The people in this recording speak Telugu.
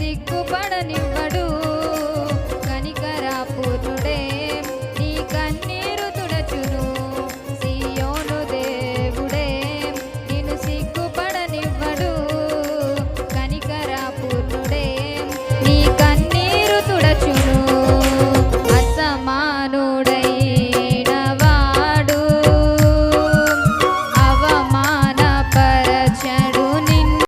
సిగ్గుపడనివ్వడు.